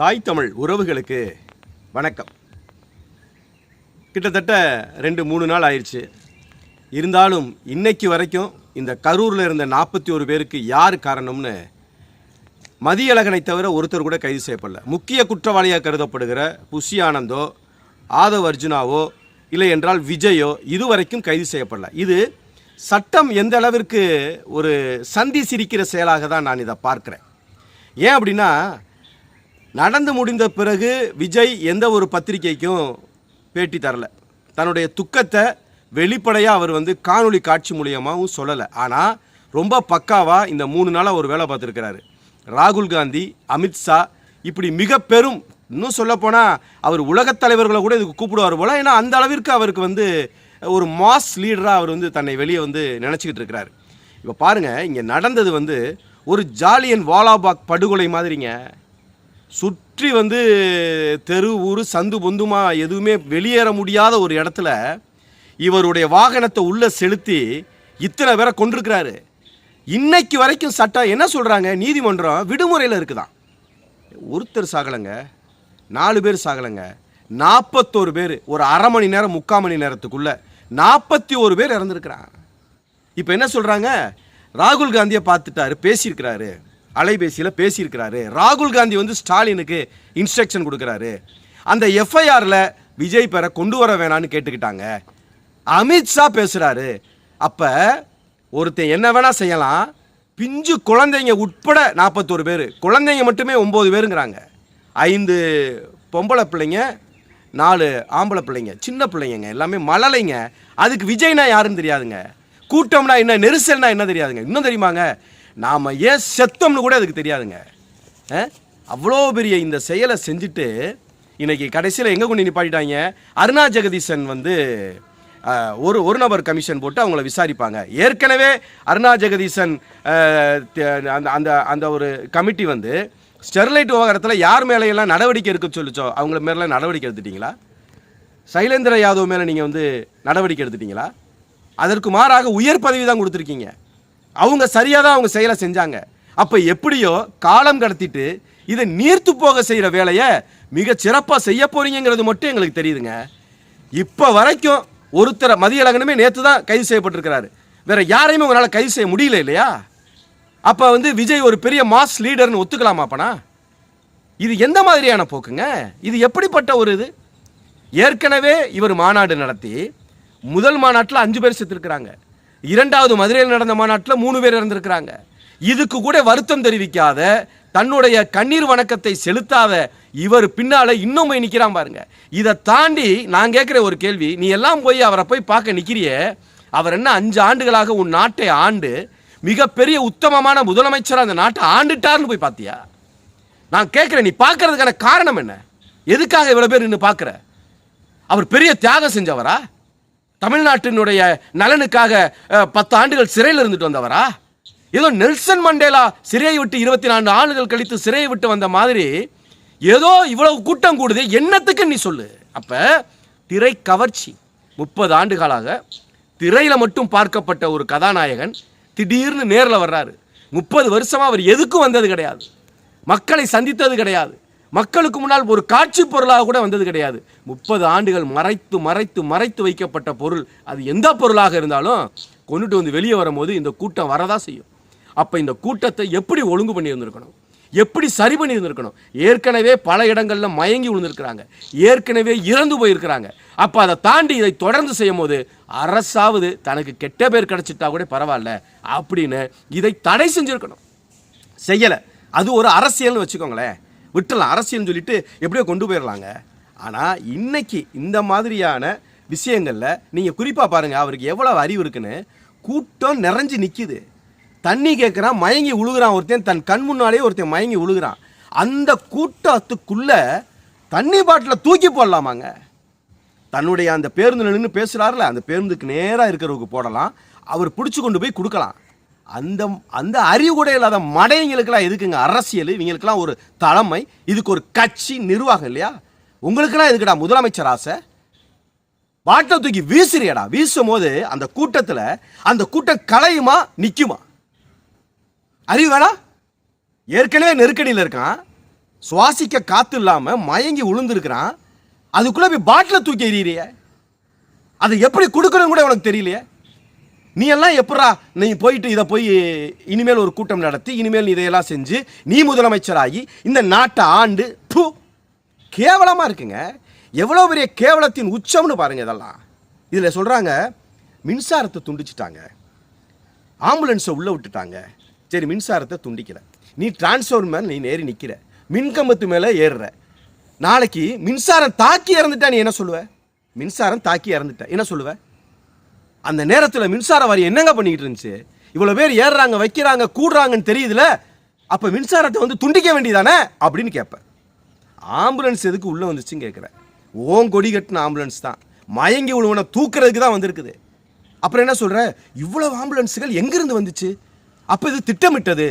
தாய் தமிழ் உறவுகளுக்கு வணக்கம். கிட்டத்தட்ட ரெண்டு மூணு நாள் ஆயிடுச்சு. இருந்தாலும் இன்னைக்கு வரைக்கும் இந்த கரூரில் இருந்த நாற்பத்தி ஒரு பேருக்கு யார் காரணம்னு மதியழகனை தவிர ஒருத்தர் கூட கைது செய்யப்படல. முக்கிய குற்றவாளியாக கருதப்படுகிற புஷி ஆனந்தோ ஆதவ் அர்ஜுனாவோ இல்லை என்றால் விஜயோ இதுவரைக்கும் கைது செய்யப்படல. இது சட்டம் எந்த அளவிற்கு ஒரு சந்தி சிரிக்கிற செயலாக தான் நான் இதை பார்க்குறேன். ஏன் அப்படின்னா நடந்து முடிந்த பிறகு விஜய் எந்த ஒரு பத்திரிகைக்கும் பேட்டி தரல. தன்னுடைய துக்கத்தை வெளிப்படையாக அவர் வந்து காணொலி காட்சி மூலியமாகவும் சொல்லலை. ஆனால் ரொம்ப பக்காவாக இந்த மூணு நாளாக ஒரு வேலை பார்த்துருக்கிறாரு. ராகுல் காந்தி அமித்ஷா இப்படி மிக பெரும் இன்னும் சொல்லப்போனால் அவர் உலகத் தலைவர்களை கூட இதுக்கு கூப்பிடுவார் போல. ஏன்னா அந்த அளவிற்கு அவருக்கு வந்து ஒரு மாஸ் லீடராக அவர் வந்து தன்னை வெளியே வந்து நினச்சிக்கிட்டு இருக்கிறாரு. இப்போ பாருங்கள் இங்கே நடந்தது வந்து ஒரு ஜாலியன் வாலாபாக் படுகொலை மாதிரிங்க. சுற்றி வந்து தெரு ஊர் சந்து பொந்துமா எதுவுமே வெளியேற முடியாத ஒரு இடத்துல இவருடைய வாகனத்தை உள்ளே செலுத்தி இத்தனை பேரை கொண்டிருக்கிறாரு இன்னைக்கு வரைக்கும் சட்டம் என்ன சொல்கிறாங்க நீதிமன்றம் விடுமுறையில் இருக்குதான். ஒருத்தர் சாகலைங்க நாலு பேர் சாகலைங்க நாற்பத்தோரு பேர் ஒரு அரை மணி நேரம் முக்கால் மணி நேரத்துக்குள்ளே நாற்பத்தி ஒரு பேர் இறந்துருக்கிறாங்க. இப்போ என்ன சொல்கிறாங்க ராகுல் காந்தியை பார்த்துட்டாரு பேசியிருக்கிறாரு. அலைபேசியில் பேசியிருக்கிறாரு. ராகுல் காந்தி வந்து ஸ்டாலினுக்கு இன்ஸ்ட்ரக்ஷன் கொடுக்குறாரு. அந்த எஃப்ஐஆரில் விஜய் பெற கொண்டு வர வேணான்னு கேட்டுக்கிட்டாங்க. அமித்ஷா பேசுகிறாரு அப்போ ஒருத்தன் என்ன வேணால் செய்யலாம். பிஞ்சு குழந்தைங்க உட்பட நாற்பத்தோரு பேர். குழந்தைங்க மட்டுமே ஒம்பது பேருங்கிறாங்க. ஐந்து பொம்பளை பிள்ளைங்க நாலு ஆம்பளை பிள்ளைங்க சின்ன பிள்ளைங்க எல்லாமே மழலைங்க. அதுக்கு விஜய்னா யாருன்னு தெரியாதுங்க. கூட்டம்னா என்ன நெரிசல்னா என்ன தெரியாதுங்க. இன்னும் தெரியுமாங்க? நாம் ஏன் செத்தோம்னு கூட அதுக்கு தெரியாதுங்க. அவ்வளோ பெரிய இந்த செயலை செஞ்சுட்டு இன்றைக்கி கடைசியில் எங்கே கொண்டு நிப்பாட்டிட்டாங்க? அருணா ஜெகதீசன் வந்து ஒரு ஒரு நபர் கமிஷன் போட்டு அவங்கள விசாரிப்பாங்க. ஏற்கனவே அருணா ஜெகதீசன் அந்த அந்த அந்த ஒரு கமிட்டி வந்து ஸ்டெர்லைட் விவகாரத்தில் யார் மேலேயெல்லாம் நடவடிக்கை எடுக்க சொல்லிச்சோ அவங்கள மேலாம் நடவடிக்கை எடுத்துட்டீங்களா? சைலேந்திர யாதவ் மேலே நீங்கள் வந்து நடவடிக்கை எடுத்துட்டீங்களா? அதற்கு மாறாக உயர் பதவி தான் கொடுத்துருக்கீங்க. அவங்க சரியாக தான் அவங்க செயலை செஞ்சாங்க. அப்போ எப்படியோ காலம் கடத்திட்டு இதை நீர்த்து போக செய்கிற வேலையை மிக சிறப்பாக செய்ய போறீங்கிறது மட்டும் எங்களுக்கு தெரியுதுங்க. இப்போ வரைக்கும் ஒருத்தரை மதியழகனுமே நேற்று தான் கைது செய்யப்பட்டிருக்கிறாரு. வேற யாரையுமே உங்களால் கைது செய்ய முடியல இல்லையா? அப்போ வந்து விஜய் ஒரு பெரிய மாஸ் லீடர்னு ஒத்துக்கலாமா அப்பனா? இது எந்த மாதிரியான போக்குங்க? இது எப்படிப்பட்ட ஒரு இது? ஏற்கனவே இவர் மாநாடு நடத்தி முதல் மாநாட்டில் அஞ்சு பேர் செத்துருக்கிறாங்க. இரண்டாவது மதுரையில் நடந்த மாநாட்டில் மூணு பேர் இறந்திருக்கிறாங்க. இதுக்கு கூட வருத்தம் தெரிவிக்காத தன்னுடைய கண்ணீர் வணக்கத்தை செலுத்தாத இவர் பின்னால் இன்னும் போய் நிற்கிறான் பாருங்க. இதை தாண்டி நான் கேட்குற ஒரு கேள்வி நீ எல்லாம் போய் அவரை போய் பார்க்க நிற்கிறியே? அவர் என்ன அஞ்சு ஆண்டுகளாக உன் நாட்டை ஆண்டு மிகப்பெரிய உத்தமமான முதலமைச்சராக அந்த நாட்டை ஆண்டுட்டார்னு போய் பார்த்தியா? நான் கேட்குறேன் நீ பார்க்கறதுக்கான காரணம் என்ன? எதுக்காக இவ்வளோ பேர் நின்று பார்க்குற? அவர் பெரிய தியாகம் செஞ்சவரா? தமிழ்நாட்டினுடைய நலனுக்காக பத்து ஆண்டுகள் சிறையில் இருந்துட்டு வந்தவரா? ஏதோ நெல்சன் மண்டேலா சிறையை விட்டு இருபத்தி நான்கு ஆண்டுகள் கழித்து சிறையை விட்டு வந்த மாதிரி ஏதோ இவ்வளவு கூட்டம் கூடுது என்னத்துக்கு நீ சொல்லு? அப்ப திரை கவர்ச்சி. முப்பது ஆண்டுகளாக திரையில மட்டும் பார்க்கப்பட்ட ஒரு கதாநாயகன் திடீர்னு நேரில் வர்றாரு. முப்பது வருஷமா அவர் எதுக்கும் வந்தது கிடையாது. மக்களை சந்தித்தது கிடையாது. மக்களுக்கு முன்னால் ஒரு காட்சி பொருளாக கூட வந்தது கிடையாது. முப்பது ஆண்டுகள் மறைத்து மறைத்து மறைத்து வைக்கப்பட்ட பொருள். அது எந்த பொருளாக இருந்தாலும் கொண்டுட்டு வந்து வெளியே வரும்போது இந்த கூட்டம் வரதான் செய்யும். அப்போ இந்த கூட்டத்தை எப்படி ஒழுங்கு பண்ணி இருந்திருக்கணும் எப்படி சரி பண்ணி இருந்திருக்கணும் ஏற்கனவே பல இடங்களில் மயங்கி விழுந்திருக்கிறாங்க. ஏற்கனவே இறந்து போயிருக்கிறாங்க. அப்போ அதை தாண்டி இதை தொடர்ந்து செய்யும் போது அரசாவது தனக்கு கெட்ட பேர் கிடச்சிட்டா கூட பரவாயில்ல அப்படின்னு இதை தடை செஞ்சிருக்கணும். செய்யலை. அது ஒரு அரசியல்னு வச்சுக்கோங்களேன். விட்டுறலாம் அரசியல்னு சொல்லிட்டு எப்படியோ கொண்டு போயிடலாங்க ஆனால் இன்னைக்கு இந்த மாதிரியான விஷயங்களில் நீங்கள் குறிப்பாக பாருங்கள் அவருக்கு எவ்வளோ அறிவு இருக்குன்னு. கூட்டம் நிறைஞ்சு நிற்கிது தண்ணி கேட்குறான் மயங்கி உழுகுறான் ஒருத்தன். தன் கண் முன்னாலேயே ஒருத்தன் மயங்கி உழுகுறான். அந்த கூட்டத்துக்குள்ளே தண்ணி பாட்டில் தூக்கி போடலாமாங்க. தன்னுடைய அந்த பேருந்து நின்று பேசுகிறாருல அந்த பேருந்துக்கு நேராக இருக்கிறவருக்கு போடலாம். அவர் பிடிச்சி கொண்டு போய் கொடுக்கலாம். அந்த அந்த அறிவு கூட இல்லாத மடையங்களுக்கெல்லாம் எதுக்குங்க? அரசியல் இவங்களுக்கெல்லாம் ஒரு தலைமை இதுக்கு ஒரு கட்சி நிர்வாகம் இல்லையா? உங்களுக்கெல்லாம் எதுக்குடா முதலமைச்சர் ஆசை? பாட்டை தூக்கி வீசுறியடா. வீசும் போது அந்த கூட்டத்தில் அந்த கூட்டம் கலையுமா நிற்குமா அறிவு வேணா? ஏற்கனவே நெருக்கடியில் இருக்கான். சுவாசிக்க காத்து இல்லாமல் மயங்கி விழுந்துருக்கிறான் அதுக்குள்ளே போய் பாட்டில் தூக்கி எறியறிய. அதை எப்படி கொடுக்கணும்னு கூட உனக்கு தெரியலையே? நீ எல்லாம் எப்படா நீ போயிட்டு இதை போய் இனிமேல் ஒரு கூட்டம் நடத்தி இனிமேல் நீ இதையெல்லாம் செஞ்சு நீ முதலமைச்சராகி இந்த நாட்டை ஆண்டு டூ கேவலமாக இருக்குங்க. எவ்வளோ பெரிய கேவலத்தின் உச்சம்னு பாருங்கள் இதெல்லாம். இதில் சொல்கிறாங்க மின்சாரத்தை துண்டிச்சிட்டாங்க. ஆம்புலன்ஸை உள்ளே விட்டுட்டாங்க. சரி மின்சாரத்தை துண்டிக்கிற நீ டிரான்ஸ்ஃபார்மர் மேலே நீ நேரி நிற்கிற மின்கம்பத்து மேலே ஏறுற. நாளைக்கு மின்சாரம் தாக்கி இறந்துட்டா நீ என்ன சொல்லுவ? மின்சாரம் தாக்கி இறந்துட்ட. என்ன சொல்லுவ? அந்த நேரத்தில் மின்சார வாரியம் என்னங்க பண்ணிக்கிட்டு இருந்துச்சு? இவ்வளோ பேர் ஏறுறாங்க வைக்கிறாங்க கூடுறாங்கன்னு தெரியுதுல அப்போ மின்சாரத்தை வந்து துண்டிக்க வேண்டியதானே? அப்படின்னு கேட்பேன். ஆம்புலன்ஸ் எதுக்கு உள்ளே வந்துச்சுன்னு கேட்குறேன். ஓன் கொடி கட்டின ஆம்புலன்ஸ் தான். மயங்கி உழுவனை தூக்குறதுக்கு தான் வந்திருக்குது. அப்புறம் என்ன சொல்கிறேன் இவ்வளோ ஆம்புலன்ஸுகள் எங்கேருந்து வந்துச்சு? அப்போ இது திட்டமிட்டது.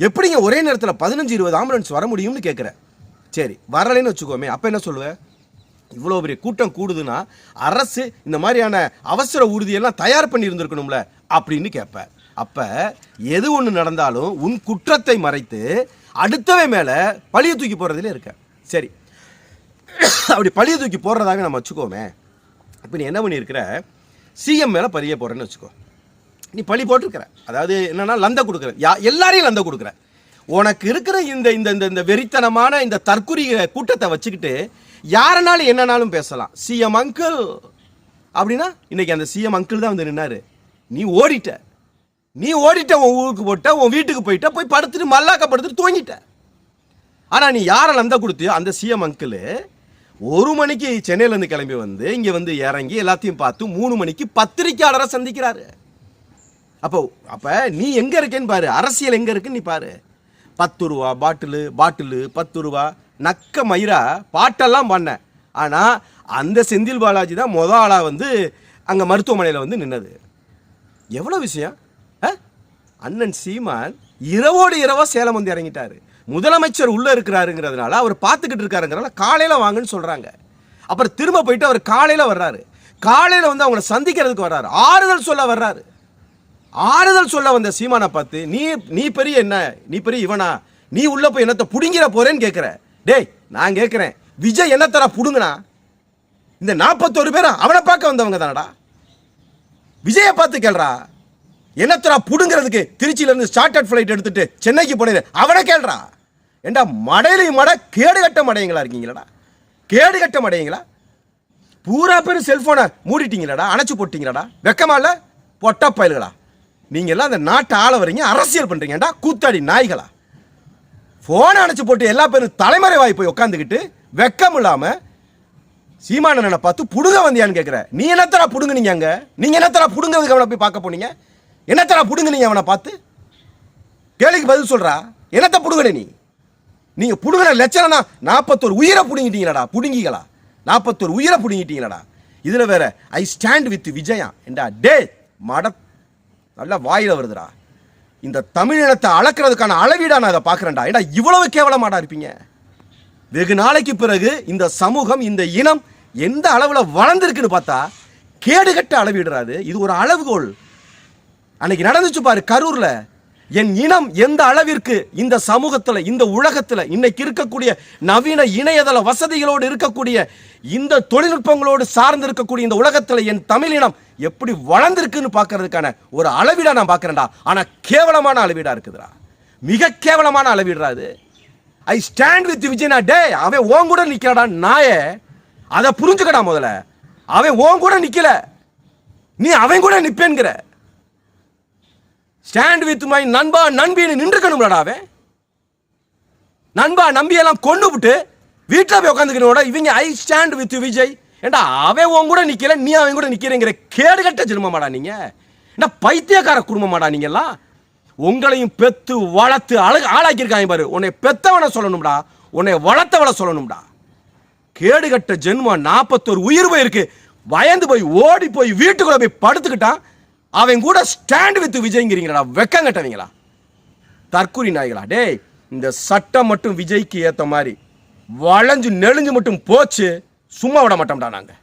எப்படிங்க ஒரே நேரத்தில் பதினஞ்சு இருபது ஆம்புலன்ஸ் வர முடியும்னு கேட்குறேன். சரி வரலைன்னு வச்சுக்கோமே. அப்போ என்ன சொல்லுவேன் இவ்வளோ பெரிய கூட்டம் கூடுதுன்னா அரசு இந்த மாதிரியான அவசர ஊர்தியெல்லாம் தயார் பண்ணி இருந்திருக்கணும்ல அப்படின்னு கேட்பேன் அப்போ எது ஒன்று நடந்தாலும் உன் குற்றத்தை மறைத்து அடுத்தவை மேலே பழிய தூக்கி போடுறதுல இருக்க. சரி. அப்படி பழிய தூக்கி போடுறதாக நம்ம வச்சுக்கோமே. இப்போ நீ என்ன பண்ணியிருக்கிற சிஎம் மேலே பழிய போடுறேன்னு வச்சுக்கோ. நீ பழி போட்டிருக்கிற. அதாவது என்னென்னா லந்த கொடுக்குற. யா எல்லாரையும் லந்த கொடுக்குற. உனக்கு இருக்கிற இந்த இந்த இந்த வெறித்தனமான இந்த தற்குறி கூட்டத்தை வச்சுக்கிட்டு யாரனாலும் என்னனாலும் பேசலாம். சிஎம் அங்கிள் அப்படின்னா இன்னைக்கு அந்த சிஎம் அங்கிள் தான் வந்து நின்னாரு. நீ ஓடிட்ட. நீ ஓடிட்ட உன் ஊருக்கு போட்ட உன் வீட்டுக்கு போயிட்ட போய் படுத்துட்டு மல்லாக்க படுத்துட்டு தூங்கிட்ட. ஆனால் நீ யாரை நந்த கொடுத்தியோ அந்த சிஎம் அங்கிள் ஒரு மணிக்கு சென்னையிலேருந்து கிளம்பி வந்து இங்கே வந்து இறங்கி எல்லாத்தையும் பார்த்து மூணு மணிக்கு பத்திரிக்கையாளரை சந்திக்கிறாரு. அப்போ அப்போ நீ எங்கே இருக்கேன்னு பாரு அரசியல் எங்கே இருக்குன்னு நீ பாரு. பத்து ரூபா பாட்டிலு பாட்டிலு பத்து ரூபா. நக்க மயிரா பாட்டெல்லாம் பண்ணேன் ஆனால் அந்த செந்தில் பாலாஜி தான் முத ஆளாக வந்து அங்கே மருத்துவமனையில் வந்து நின்னது. எவ்வளோ விஷயம்? ஆ? அண்ணன் சீமான் இரவோடு இரவாக சேலம் வந்து இறங்கிட்டாரு. முதலமைச்சர் உள்ளே இருக்கிறாருங்கிறதுனால அவர் பார்த்துக்கிட்டு இருக்காருங்கிறனால காலையில் வாங்கன்னு சொல்கிறாங்க அப்புறம் திரும்ப போயிட்டு அவர் காலையில் வர்றாரு. காலையில் வந்து அவங்கள சந்திக்கிறதுக்கு வர்றாரு. ஆறுதல் சொல்ல வர்றாரு. ஆறுதல் சொல்ல வந்த சீமானை பார்த்து நீ நீ பெரிய என்ன? நீ பெரிய இவனா? நீ உள்ள போய் என்னத்தை புடுங்கிற போறேன்னு கேட்குற டேய் நான் கேட்குறேன் விஜய் என்னத்தரா புடுங்கனா இந்த நாற்பத்தோரு பேர் அவனை பார்க்க வந்தவங்க தானடா. விஜயை பார்த்து கேள்றா என்னத்தரா புடுங்கிறதுக்கு திருச்சியிலேருந்து ஸ்டார்டட் ஃப்ளைட் எடுத்துட்டு சென்னைக்கு போனது அவனை கேள்றா. ஏண்டா மடையிலையும் மட கேடு கட்ட மடையங்களா இருக்கீங்களாடா? கேடு கட்ட மடையங்களா? பூரா பேரும் செல்ஃபோனை மூடிட்டீங்களடா அணைச்சி போட்டிங்களாடா? வெக்கமா இல்லை? பொட்டா பயல்களா? நீங்கள் எல்லாம் அந்த நாட்டை ஆள வரீங்க அரசியல் பண்ணுறீங்கடா கூத்தாடி நாய்களா? ஃபோனை அணைச்சி போட்டு எல்லா பேரும் தலைமறைவாய் போய் உட்காந்துக்கிட்டு வெக்கம் இல்லாமல் சீமானனை பார்த்து புடுங்க வந்தியான்னு கேட்குற நீ என்னத்தரா புடுங்குனீங்க அங்கே? நீங்கள் என்னத்தரா புடுங்கிறதுக்கு அவனை போய் பார்க்க போனீங்க? என்னத்தரா புடுங்குனீங்க அவனை பார்த்து? கேள்விக்கு பதில் சொல்கிறா என்னத்த புடுங்குன நீ? நீங்கள் புடுங்கின லட்சணம்னா நாற்பத்தோரு உயிரை பிடுங்கிட்டீங்களாடா புடுங்கிகளா? நாற்பத்தோரு உயிரை பிடுங்கிட்டீங்களாடா? இதில் வேற ஐ ஸ்டாண்ட் வித் விஜயா என்றா டே மட நல்லா வாயில் வருதுடா. இந்த தமிழினத்தை அளக்கிறதுக்கான அளவீடா நான் அதை பார்க்குறேன்டா. ஏடா இவ்வளவு கேவலமாடா இருப்பீங்க? வெகு நாளைக்கு பிறகு இந்த சமூகம் இந்த இனம் எந்த அளவில் வளர்ந்துருக்குன்னு பார்த்தா கேடுகட்ட அளவிடுறாது இது ஒரு அளவுகோல். அன்னைக்கு நடந்துச்சு பாரு கரூரில். என் இனம் எந்த அளவிற்கு இந்த சமூகத்தில் இந்த உலகத்தில் இன்னைக்கு இருக்கக்கூடிய நவீன இணையதள வசதிகளோடு இருக்கக்கூடிய இந்த தொழில்நுட்பங்களோடு சார்ந்து இருக்கக்கூடிய இந்த உலகத்தில் என் தமிழ் இனம் எப்படி வளர்ந்துருக்குன்னு பார்க்கறதுக்கான ஒரு அளவீடாக நான் பார்க்குறேன்டா. ஆனால் கேவலமான அளவீடாக இருக்குதுடா. மிக கேவலமான அளவீடுறா அது. ஐ ஸ்டாண்ட் வித் விஜய்னா டே அவன் ஓன் கூட நிக்கிறடா நாயே. அதை புரிஞ்சுக்கடா முதல்ல. அவன் ஓன் கூட நிற்கல நீ அவன் கூட நிற்பேன்கிற ஸ்டாண்ட் வித் மை நண்பா நண்பின்னு நின்றுக்கணும்லடா அவன். நண்பா நம்பியெல்லாம் கொண்டு விட்டு வீட்டில் போய் உட்காந்துக்கணும் இவங்க ஐ ஸ்டாண்ட் வித் விஜய். ஏண்டா அவன் உன் கூட நிக்கல நீ அவன் கூட நிக்கிறேங்கிற கேடுகட்ட ஜென்மமாடா நீங்க? என்ன பைத்தியக்கார குடும்பமாடா நீங்க எல்லாம் உங்களையும் பெத்து வளர்த்து அழகு ஆளாக்கியிருக்காங்க பாரு. உன்னை பெத்தவனை சொல்லணும்டா. உன்னை வளர்த்தவனை சொல்லணும்டா. கேடு கட்ட ஜென்மம் நாற்பத்தோரு உயிர் போயிருக்கு. பயந்து போய் ஓடி போய் வீட்டுக்குள்ள போய் படுத்துக்கிட்டான். அவன் கூட ஸ்டாண்ட் வித் விஜய்ங்கிறீங்களா வெக்கம் கட்டவீங்களா? தற்கூரி நாய்களா? டேய் இந்த சட்டம் மட்டும் விஜய்க்கு ஏற்ற மாதிரி. வளைஞ்சு நெளிஞ்சு மட்டும் போச்சு. சும்மா விட மாட்டோம்டா நாங்கள்